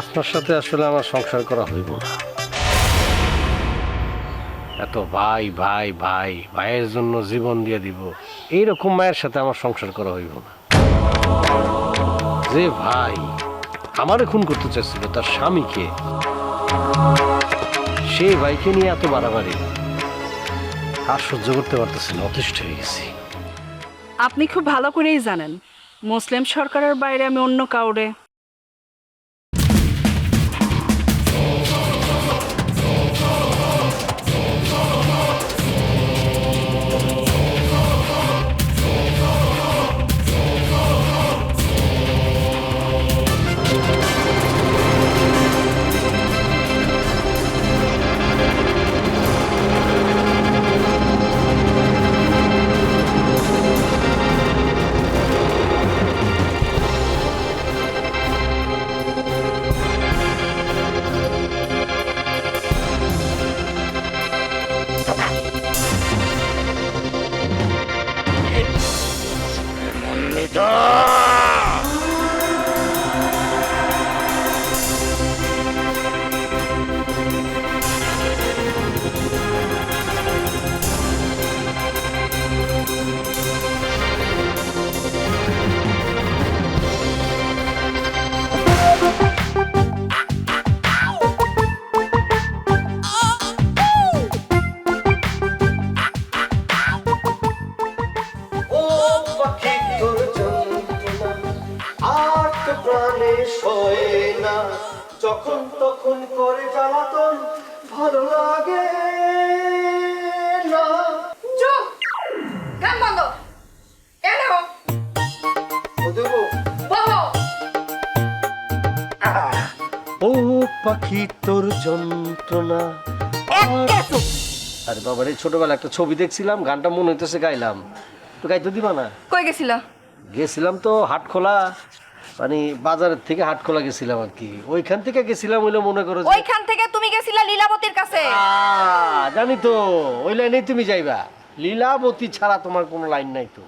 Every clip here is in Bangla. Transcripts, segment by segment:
আপনার সাথে আসলে আমার সংসার করা হইব না। এত ভাই ভাই ভাই, ভাইয়ের জন্য জীবন দিয়ে দিব, এইরকম মায়ের সাথে আমার সংসার করা হইব না। যে ভাই আমারে খুন করতে চাইছিল, তার স্বামীকে, সেই ভাইকে নিয়ে এত বাড়াবাড়ি, আর সহ্য করতে পারতেছি না, অতিষ্ঠ হয়ে গেছি। আপনি খুব ভালো করেই জানেন, মুসলিম সরকারের বাইরে আমি অন্য কাউরে না যখন তখন করে জ্বালাতন ভালো লাগে না। চুপ! গান বন্ধ। ও পাখি তোর যন্ত্রণা। আরে বাবা রে ছোটবেলা একটা ছবি দেখছিলাম গানটা মনে হইতেছে গাইলাম। তো গাইতে দিবা না? কই গেছিলা? গেছিলাম তো হাটখোলা। মানে বাজারের থেকে হাটখোলা গেছিলাম আর কি। ওইখান থেকে গেছিলাম ওইলে মনে করো যে- ওইখান থেকে তুমি গেছিলা লীলাবতীর কাছে। আহ, জানি তো ওই লাইনেই তুমি যাইবা। লীলাবতী ছাড়া তোমার কোনো লাইন নাই তো।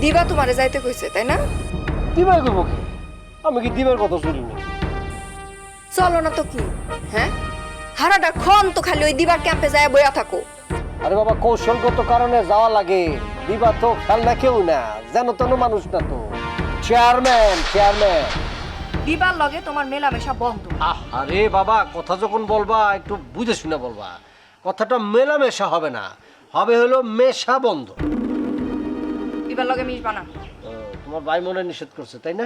দিবা তোমারে যাইতে কইছে তাই না? দিবাই করব কি? আমি কি দিবার কথা শুনি না চলো না তো কি হ্যাঁ? হারাটা খন তো খালি ওই দিবার ক্যাম্পে যায় বইয়া থাকো। আরে বাবা কৌশলগত কারণে যাওয়া লাগে। দিবা তো খেয়াল না কেউ না যেন তেন মানুষ না তো। চেয়ারম্যান চেয়ারম্যান দিবার লগে তোমার মেলামেশা বন্ধ। আরে বাবা কথা যখন বলবা একটু বুঝে শুনে বলবা। কথাটা মেলামেশা হবে না হবে হলো মেশা বন্ধ। দিবার লগে মিশবা না তোমার ভাই মনে নিষেধ করছে তাই না?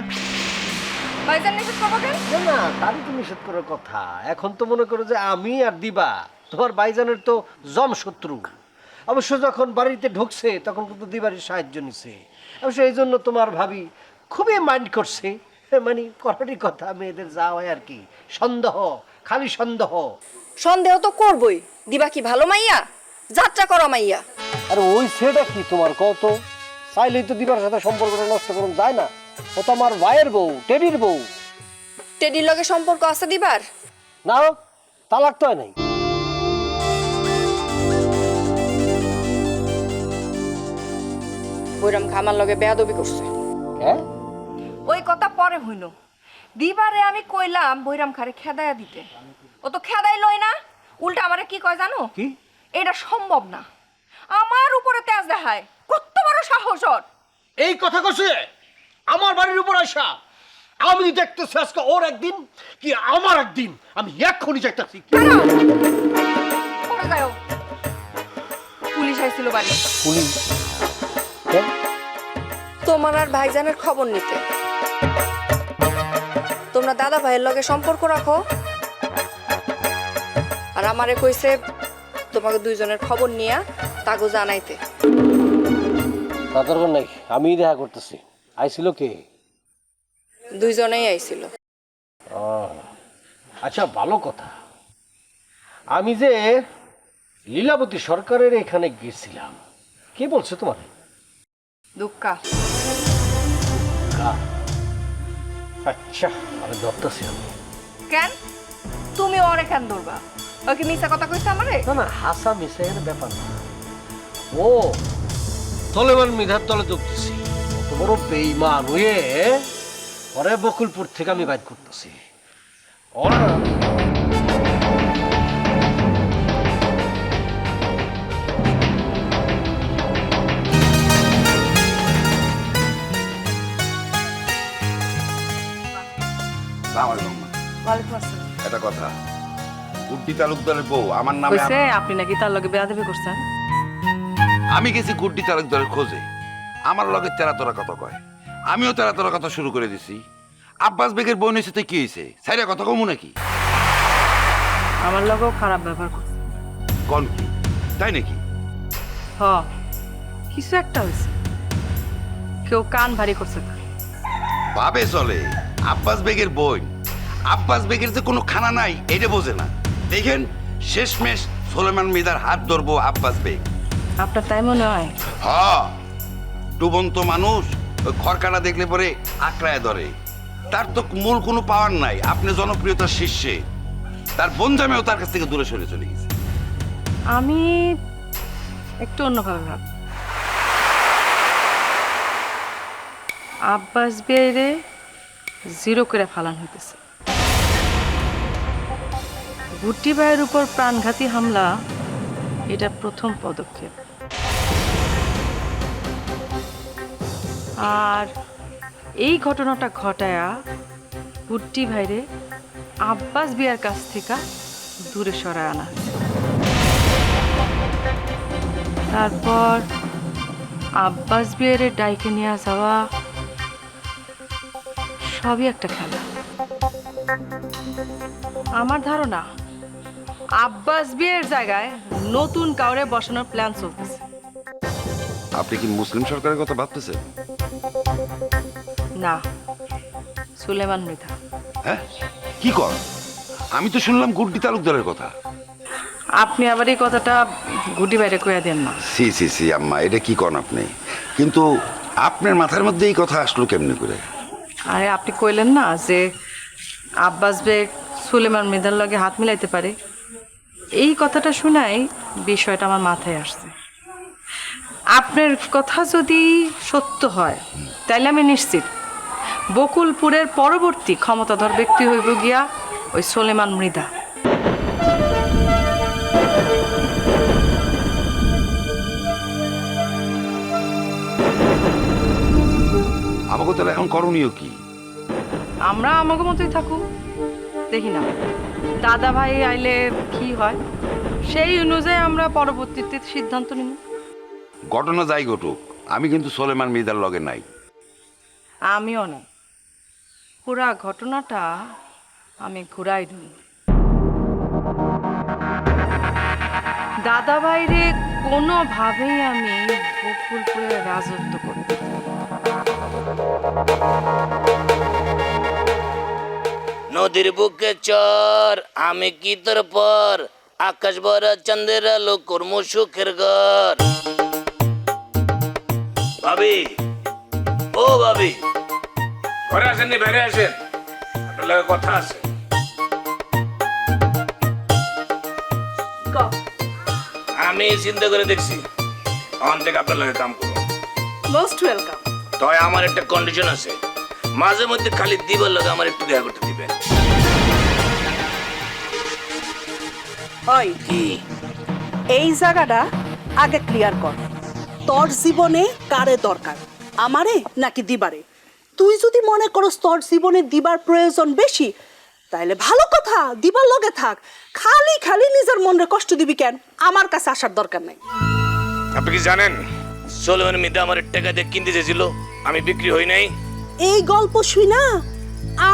ভাইজান নিষেধ করব কেন? না, না তারই তো নিষেধ করার কথা। এখন তো মনে করো যে আমি আর দিবা তোমার ভাইজানের তো জম শত্রু অবশ্য যখন বাড়িতে ঢুকছে তখন কিন্তু দিবারই সাহায্য নিছে। অবশ্য এই জন্য তোমার ভাবি খুবই মাইন্ড করছে। মানে করারই কথা মেয়েদের যা হয় আর কি। সন্দেহ খালি সন্দেহ। সন্দেহ তো করবই। দিবা কি ভালো মাইয়া? যাত্রা করো মাইয়া। আর ওই ছেলেটা কি তোমার কত? চাইলেই তো দিবার সাথে সম্পর্কটা নষ্ট করুন যায় না। ও তো আমার ভাইয়ের বউ টেডির বউ। টেডির লগে সম্পর্ক আছে দিবার? না তালাক তো হয় নাই। বৈরাম খামার লগে বেয়াদবি করছে। হ্যাঁ? ওই কথা পরে হইল। দিবারে আমি কইলাম বৈরাম খারে খেদায়া দিতে। ও তো খেদাই লই না। উল্টা আমারে কি কয় জানো? কি? এটা সম্ভব না। আমার উপরে তেজ দেখায়। কত বড় সাহস ওর। এই কথা কছে আমার বাড়ির উপর আসা আমি দেখতেছি আজকে ওর একদিন কি আমার একদিন। আমি এক্ষুনি যাইতেছি। পুলিশ আইছিল বাড়ি। পুলিশ? তোমার আর ভাইজানের খবর নিতে। তোমরা দাদা ভাইয়ের লগে সম্পর্ক রাখো। আর আমারে কইছে তোমাকে দুইজনের খবর নিয়া তাগো জানাইতে। তাদের নাই আমি দেখা করতেছি। আইছিল কে? দুইজনেই আইছিল। আচ্ছা ভালো কথা। আমি যে লীলাবতী সরকারের এখানে গেছিলাম কে বলছে তোমার? দুঃখা আচ্ছা আমি ধরতেছি আমি। কেন? তুমি ওরে কেন ধরবা? ওকে মিছা কথা কইছ আমারে? না না হাসা মিসাইয়ের ব্যাপার না। ও তলেমান মিধার তলে ঢুকতেছি কত বড় বেইমান হয়ে ওরে বকুলপুর থেকে আমি বাইর করতেছি। ওরা ওয়ালাইকুম আসসালাম একটা কথা গুড্ডি তালুকদারের বউ আমার নামে কইছে আপনি নাকি তার লগে বেয়াদবি করছেন? আমি গেছি গুড্ডি তালুকদারের খোঁজে। আমার লগে তেরা তোরা কথা কয়। আমিও তেরা তোরা কথা শুরু করে দিছি। আব্বাস বেগের তো কি হয়েছে? সাইরা কথা কমু নাকি? আমার লগেও খারাপ ব্যবহার করছে। কন কি? তাই নাকি? হ কিছু একটা হয়েছে। কেউ কান ভারী করছে ভাবে চলে আব্বাস বেগের বই আব্বাস বেগের যে কোনো খানা নাই এটা বোঝে না। দেখেন শেষমেশ সোলেমান মিদার হাত ধরবো আব্বাস বেগ। আপনার তাই মনে হয়? হ। ডুবন্ত মানুষ ওই খড়কাটা দেখলে পরে আঁকড়ায় ধরে। তার তো মূল কোনো পাওয়ার নাই আপনি জনপ্রিয়তার শীর্ষে। তার বনজামেও তার কাছ থেকে দূরে সরে চলে গেছে। আমি একটু অন্যভাবে ভাব। আব্বাস বেড়ে জিরো করে ফালান হইতেছে। গুটি ভাইয়ের উপর প্রাণঘাতী হামলা, এটা প্রথম পদক্ষেপ। আর এই ঘটনাটা ঘটায়া গুড্ডি ভাইরে আব্বাস বিয়ার কাছ থেকে দূরে সরায় আনা তারপর আব্বাস বিয়ারে ডাইকে নিয়ে যাওয়া সবই একটা খেলা। আমার ধারণা আব্বাস বিয়ের জায়গায় নতুন কাউরে বসানোর প্ল্যান চলতেছে। আপনি কি মুসলিম সরকারের কথা ভাবতেছেন? না সুলেমান মৃধা। হ্যাঁ? কি কর? আমি তো শুনলাম গুড্ডি তালুকদারের কথা। আপনি আবার এই কথাটা গুটি বাইরে কইয়া দেন না। সি সি সি আম্মা এটা কি কন আপনি? কিন্তু আপনার মাথার মধ্যে এই কথা আসলো কেমনি করে? আরে আপনি কইলেন না যে আব্বাস বেগ সুলেমান মৃধার লগে হাত মিলাইতে পারে। এই কথাটা শুনাই বিষয়টা আমার মাথায় আসছে। আপনার কথা যদি সত্য হয় তাহলে আমি নিশ্চিত। বকুলপুরের পরবর্তী ক্ষমতাধর ব্যক্তি হইব গিয়া ওই সোলেমান মৃধা। আমাকে তাহলে এখন করণীয় কি? আমরা আমাকে মতোই থাকুক। দেখি না। দাদা ভাই আইলে কি হয়? সেই অনুযায়ী আমরা পরবর্তীতে সিদ্ধান্ত নিব ঘটনা যাই ঘটুক আমি কিন্তু সোলেমান মিদার লগে নাই। আমিও না পুরা ঘটনাটা আমি ঘুরাই দিই। দাদা ভাইরে কোনোভাবেই আমি বকুলপুরে রাজত্ব করতে। নদীর বুকে চর আমি কি তোর পর? আকাশ ভরা চন্দ্রের আলো কর্ম সুখের ঘর। ভাবি ও ভাবি। ঘরে বাইরে আসেন। আপনার কথা আছে। আমি চিন্তা করে দেখছি অন থেকে আপনার কাম করব। মোস্ট ওয়েলকাম তয় আমার একটা কন্ডিশন আছে। মাঝে মধ্যে খালি দিবার লগে আমার একটু দেখা করতে দিবেন। হয়। কি? এই জায়গাটা আগে ক্লিয়ার কর। তোর জীবনে কারে দরকার? আমারে নাকি দিবারে? তুই যদি মনে করস তোর জীবনে দিবার প্রয়োজন বেশি তাইলে ভালো কথা দিবার লগে থাক। খালি খালি নিজের মনে কষ্ট দিবি কেন? আমার কাছে আসার দরকার নাই। আপনি কি জানেন? সোলেমান মিদা আমার টাকা দিয়ে কিনতে চেয়েছিল আমি বিক্রি হই নাই। এই গল্প শুই না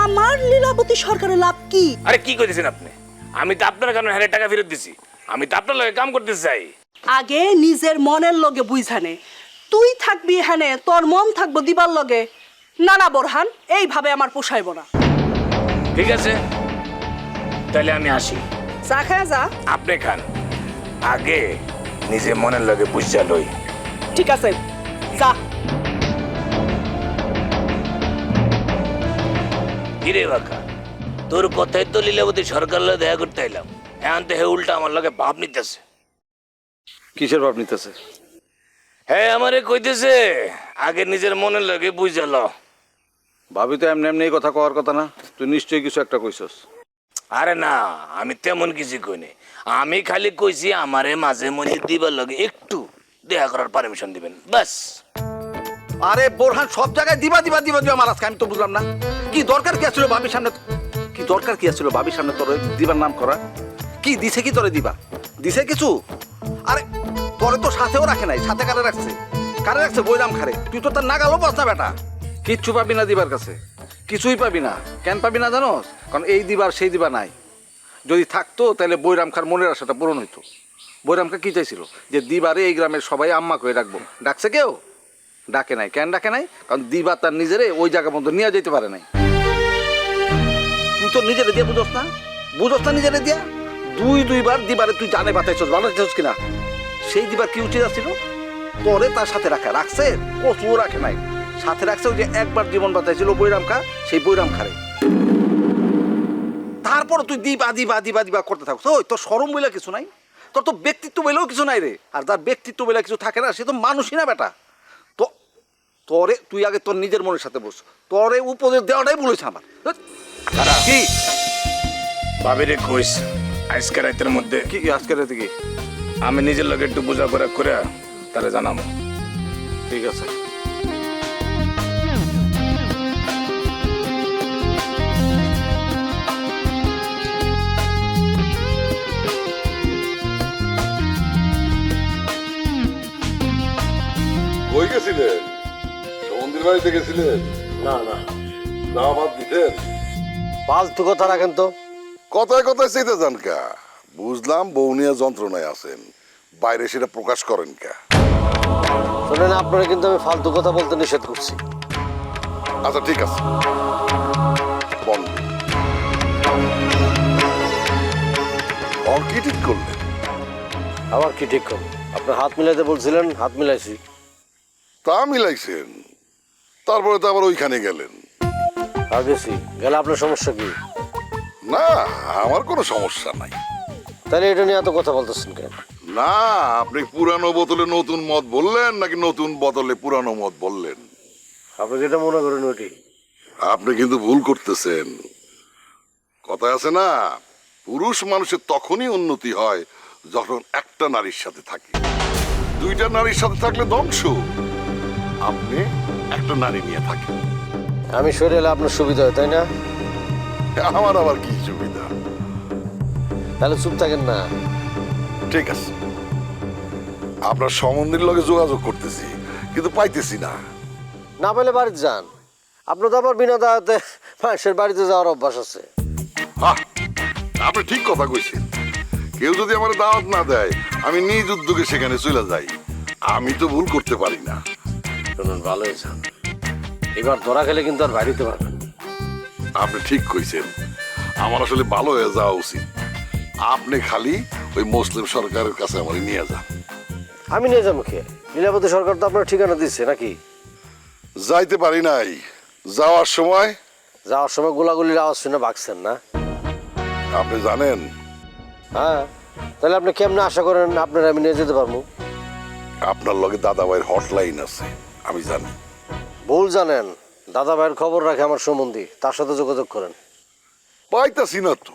আমার লীলাবতী সরকারের লাভ কি? আরে কি করেছেন আপনি? আমি তো আপনার কারণে হারে টাকা ফেরত দিছি। আমি তো আপনার লগে কাম করতে চাই। আগে নিজের মনের লগে বুঝানে। তুই থাকবি এখানে তোর মন থাকব দিবার লগে। না না বোরহান এইভাবে আমার পোষাইব না। ঠিক আছে। তাহলে আমি আসি। চা খায় যা। আপনি খান। আগে নিজে মনের লগে বুঝা লই। ঠিক আছে। যা। কিরে বাকা তোর কথাই তো লীলাবতী সরকার দেখা করতে এলাম এখন তো হে উল্টা আমার লগে ভাব নিতেছে। কিসের ভাব নিতেছে? হ্যাঁ আমারে কইতেছে আগে নিজের মনের লগে বুঝা ল। ভাবি তো এমনি এমনি এই কথা কওয়ার কথা না। তুই নিশ্চয়ই কিছু একটা কইছস। আরে না আমি তেমন কিছু কইনি। আমি খালি কইছি আমারে মাঝে মধ্যে দিবার লগে একটু দেখা করার পারমিশন দিবেন বাস আরে বোরহান সব জায়গায় দিবা দিবা দিবা দিবা মারাজকে আমি তো বুঝলাম না। কি দরকার কি আছিল ভাবির সামনে? কি দরকার কি আছিল ভাবির সামনে তোর দিবার নাম করা? কি দিছে কি তোরে দিবা দিছে কিছু? আরে, তোরে তো সাথেও রাখে নাই, সাথে কারে রাখছে? কারে রাখছে বইরাম খারে? তুই তো তার নাগালও পাস না বেটা। কিচ্ছু পাবি না দিবার কাছে। কিছুই পাবি না। কেন পাবি না জানোস? কারণ এই দিবার, সেই দিবা নাই। যদি থাকতো, তাহলে বৈরাম খার মনের আশাটা পূরণ হইতো। বৈরাম খা কি চাইছিল? যে দিবারে এই গ্রামের সবাই আম্মা করে রাখব ডাকছে কেউ? ডাকে নাই। কেন ডাকে নাই? কারণ দিবা তার নিজেরে ওই জায়গা মতো নিয়ে যেতে পারে নাই। তুই তো নিজেরে দিয়ে বুঝোস না? বুঝোস না নিজেরে দিয়া? দুই দুইবার দিবারে তুই জানে বাতাইছস বানাইছস কিনা? সেই দিবার কি উচিত আছিল? তোরে তার সাথে রাখা, রাখছে? কচুও রাখে নাই। সাথে রাখছে ওই যে একবার জীবন বাঁচাইছিল বৈরাম খা সেই বৈরাম খারে তারপর তুই দিবা দিবা দিবা দিবা করতে থাকছ ওই, তোর সরম বইলা কিছু নাই? তোর তো ব্যক্তিত্ব বইলেও কিছু নাই রে। আর যার ব্যক্তিত্ব বইলা কিছু থাকে না, সে তো মানুষই না বেটা। তো, তোরে, তুই আগে তোর নিজের মনের সাথে বস। তোরে উপদেশ দেওয়াটাই বলেছে আমার। কি? ভাবিরে কইস আজকে রাতের মধ্যে কি আজকের রাতে কি? আমি নিজের লগে একটু বোঝা করে করে তাহলে জানাব। ঠিক আছে। কই গেছিলেন? সমন্দির বাড়িতে গেছিলেন? না না। দাওয়াত দিতেন। ফালতু কথা রাখেন তো। কথায় কথায় চেতে যান কা? বুঝলাম বৌনিয়া যন্ত্রণায় আছেন। বাইরে সেটা প্রকাশ করেন কা। শোনেন আপনারা কিন্তু আমি ফালতু কথা বলতে নিষেধ করছি। আচ্ছা ঠিক আছে। বন্ধ কি ঠিক করলেন? আবার কি ঠিক করুন আপনার হাত মিলাইতে বলছিলেন হাত মিলাইছি। তা মিলাইছেন। তারপরে তো আবার ওইখানে গেলেন। আর গেছি গেলে আপনার সমস্যা কি? না আমার কোনো সমস্যা নাই। তাহলে এটা নিয়ে এত কথা বলতেছেন কেন? না আপনি পুরানো বোতলে নতুন মদ বললেন নাকি নতুন বোতলে পুরানো মদ বললেন? আপনি যেটা মনে করেন ওটি আপনি কিন্তু ভুল করতেছেন। কথা আছে না পুরুষ মানুষের তখনই উন্নতি হয় যখন একটা নারীর সাথে থাকে। দুইটা নারীর সাথে থাকলে ধ্বংস। আপনি একটা নারী নিয়ে থাকেন। আমি সরে এলে আপনার সুবিধা হয় তাই না? আমার আবার কি সুবিধা? তাহলে চুপ থাকেন না। ঠিক আছে। আপনার সম্বন্ধের লগে যোগাযোগ করতেছি কিন্তু পাইতেছি না। না পেলে বাড়িতে যান। আপনার তো আবার বিনা দাওয়াতে মানুষের বাড়িতে যাওয়ার অভ্যাস আছে। হ্যাঁ আপনি ঠিক কথা কইছেন। কেউ যদি আমার দাওয়াত না দেয় আমি নিজ উদ্যোগে সেখানে চলে যাই। আমি তো ভুল করতে পারি না। শুনুন ভালো হয়েছে। এবার ধরা খেলে কিন্তু আর বাড়িতে পারবেন আপনি ঠিক কইছেন। আমার আসলে ভালো হয়ে যাওয়া উচিত। আপনি খালি ওই মুসলিম সরকারের কাছে আমার নিয়ে যান। আমি নিয়ে যাব খেয়ে লীলাবতী সরকার তো আপনার ঠিকানা দিচ্ছে নাকি? যাইতে পারি নাই। যাওয়ার সময়? যাওয়ার সময় গোলাগুলির আওয়াজ শুনে ভাগছেন না। আপনি জানেন? হ্যাঁ। তাহলে আপনি কেমনে আশা করেন আপনার আমি নিয়ে যেতে পারব? আপনার লগে দাদা ভাইয়ের হটলাইন আছে। আমি জানি। ভুল জানেন। দাদা ভাইয়ের খবর রাখে আমার সম্বন্ধী। তার সাথে যোগাযোগ করেন। পাইতাছি না তো।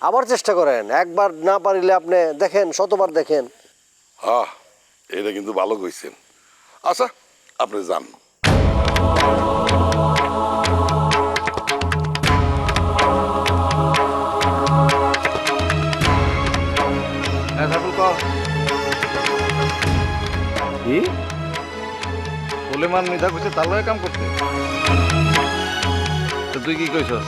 আবার চেষ্টা করেন। একবার না পারিলে আপনি দেখেন শতবার দেখেন। হ্যাঁ এটা কিন্তু ভালো কইছেন। আচ্ছা আপনি যান। সুলেমান মিধা কইছে তার লগে কাম করতে। তো তুই কি কইছস?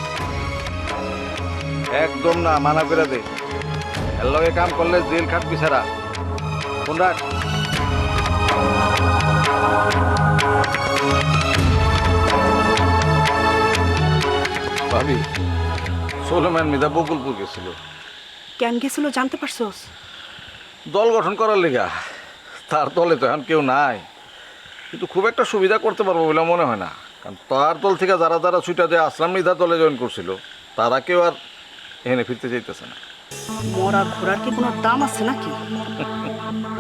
একদম না মানা করে দে। এর লগে কাম করলে জেল খাটবি সারা ফোন রাখ। ভাবি সোলেমান মিধা বকুলপুর গেছিল। কেন গেছিল জানতে পারছোস? দল গঠন করার লেগা। তার দলে তো এখন কেউ নাই। কিন্তু খুব একটা সুবিধা করতে পারব বলে মনে হয় না। কারণ তার দল থেকে যারা যারা ছুটা যে আসলাম নিধা দলে জয়েন করছিল তারা কেউ আর এখানে ফিরতে চাইতেছে না। মরা ঘোড়ার কি কোনো দাম আছে নাকি?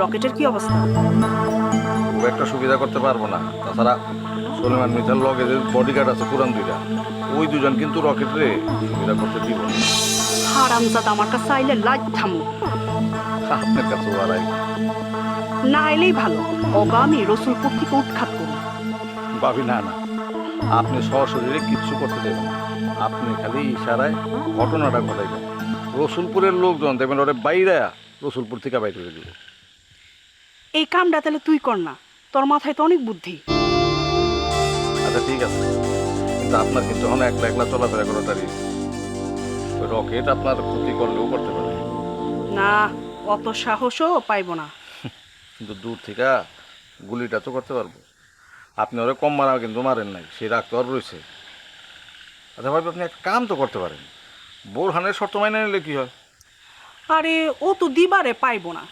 রকেটের কি অবস্থা? খুব একটা সুবিধা করতে পারব না। তাছাড়া সোলেমান মিতার লগে যে বডিগার্ড আছে কোরআন দুইটা ওই দুজন কিন্তু রকেট রে সুবিধা করতে দিব না। হারামজাদা আমার কাছে আইলে লাজ থামু। আপনার কাছে ওরাই না। এলেই ভালো। অবা আমি রসুলপুর থেকে উৎখাত করুন ভাবি না না। আপনি সশরীরে কিচ্ছু করতে দেবেন। আপনি খালি ইশারায় ঘটনাটা ঘটাইবেন। রসুলপুরের লোকজন দেখবেন ওরে বাইরে রসুলপুর থেকে বাইরে করে দিব। এই কামটা তাহলে তুই কর না। তোর মাথায় তো অনেক বুদ্ধি। আচ্ছা ঠিক আছে। কিন্তু আপনার কিন্তু এখন একলা একলা চলাফেরা করাটা রিস্ক রকেট আপনার ক্ষতি করলেও করতে পারে। না অত সাহসও পাইব না। কিন্তু দূর থেকে গুলিটা তো করতে পারব। আপনি ওরে কম মারা কিন্তু মারেন নাই সেই রাগ তো আর রয়েছে। আচ্ছা ভাবি আপনি একটা কাম তো করতে পারেন। বোরহানের শর্ত মাইনে নিলে কি হয়? আরে ও তো দিবারে পাইব না।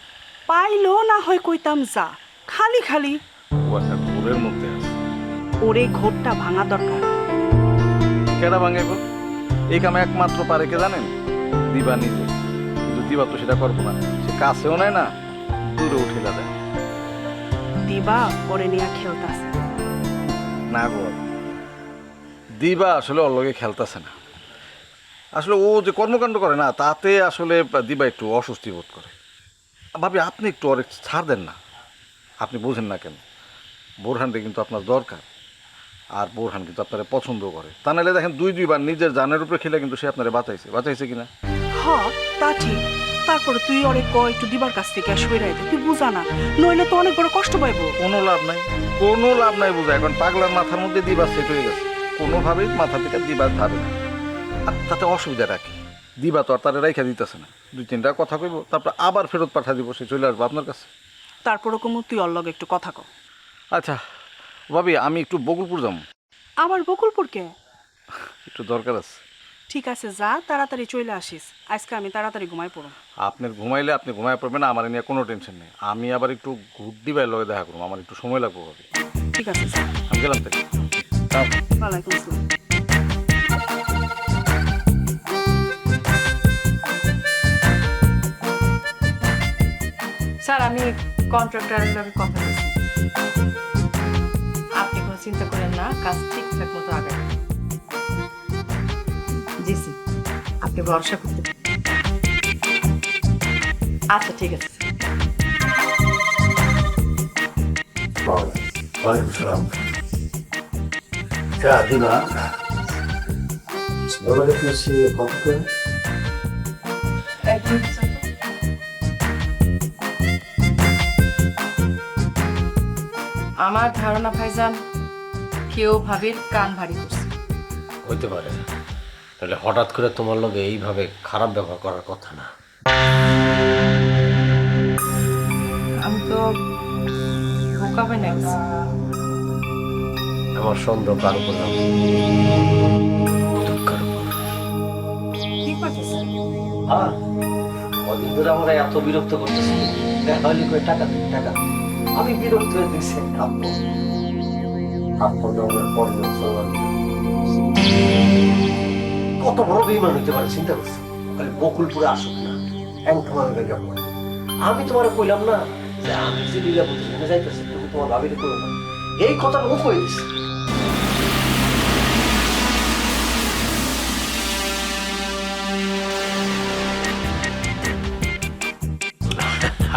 পাইলেও না হয় কইতাম যা খালি খালি। ও একটা ঘোরের মধ্যে আছে। ওরে ঘোরটা ভাঙা দরকার। কেডা ভাঙে গো? এই কামে একমাত্র পারে কে জানেন? দিবা নিজে কিন্তু দিবা তো সেটা করব না। সে কাছেও নেয় না দূরে উঠে দেয়। দিবা ওরে নিয়ে খেলতাছে না। গো। দিবা আসলে ওর লগে খেলতেছে না। আসলে ও যে কর্মকাণ্ড করে না তাতে আসলে দিবা একটু অস্বস্তি বোধ করে। ভাবি আপনি একটু অনেক ছাড় দেন না। আপনি বোঝেন না কেন। বোরহানটা কিন্তু আপনার দরকার। আর বোরহান কিন্তু আপনারা পছন্দ করে। তা নাহলে দেখেন দুই দুইবার নিজের জানের উপরে খেলে কিন্তু সে আপনারা বাঁচাইছে। বাঁচাইছে কিনা? হ তা ঠিক। তারপরে তুই ওরে ক একটু দিবার কাছ থেকে সইরাই দে। তুই বুঝা না। নইলে তো অনেক বড় কষ্ট পাইব। কোনো লাভ নাই। কোনো লাভ নাই বোঝা। এখন পাগলার মাথার মধ্যে দিবা সেট হয়ে গেছে। কোনোভাবেই মাথা থেকে দিবার ধারে না আর তাতে অসুবিধা রাখি দিবা তো আর তারা রাইখা দিতেছে না। দুই তিনটা কথা কইব তারপর আবার ফেরত পাঠা দিব সে চলে আসব আপনার কাছে। তারপরে কমু তুই ওর লগে একটু কথা কও। আচ্ছা ভাবি আমি একটু বকুলপুর যাম আবার বকুলপুরকে? একটু দরকার আছে। ঠিক আছে যা তাড়াতাড়ি চলে আসিস। আজকে আমি তাড়াতাড়ি ঘুমাই পড়ব। আপনার ঘুমাইলে আপনি ঘুমায় পড়বেন আমার নিয়ে কোনো টেনশন নেই। আমি আবার একটু ঘুর দিবার লগে দেখা করব আমার একটু সময় লাগবে ভাবি। ঠিক আছে আমি গেলাম যাও। ওয়ালাইকুম আসসালাম। স্যার আমি কন্ট্রাক্টরের লগে কথা চিন্তা করেন না কাজ ঠিকঠাক মতো আগে জি জি। আপনি ভরসা করতে আচ্ছা ঠিক আছে। আমার ধারণা ভাইজান কেউ ভাবির কান ভারী করছে। হইতে পারে। তাহলে হঠাৎ করে তোমার লগে এইভাবে খারাপ ব্যবহার করার কথা না? আমি তো বোকা হয়ে নেছি আমার সন্দেহ কার উপর না। কি করতেছে? আর কদিন ধরে আমরা এত বিরক্ত করতেছি। দেখা হলে টাকা দিন টাকা আমি বিরক্ত হয়ে দিচ্ছি কাব্য কাব্য জন্মের পর কত বড় বিমান হইতে পারে, চিন্তা করছ? খালি বকুলপুরে আসুক না। আমি তোমার কইলাম না যে আমি যে লীলাবতী সেখানে যাইতেছি, তুমি তোমার ভাবিরে করো না। এই কথা ও কই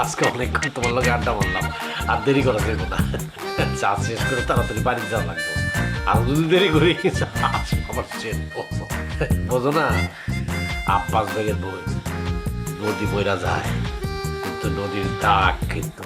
আজকে অনেকক্ষণ তোমার লগে আড্ডা মারলাম, আর দেরি করা যাবে না। চা শেষ করে তাড়াতাড়ি বাড়ি যাওয়া লাগবে। আর যদি দেরি করি আমার চেন বোঝো। না, আব্বাস বেগের বই নদী বইরা যায়, কিন্তু নদীর দাগ কিন্তু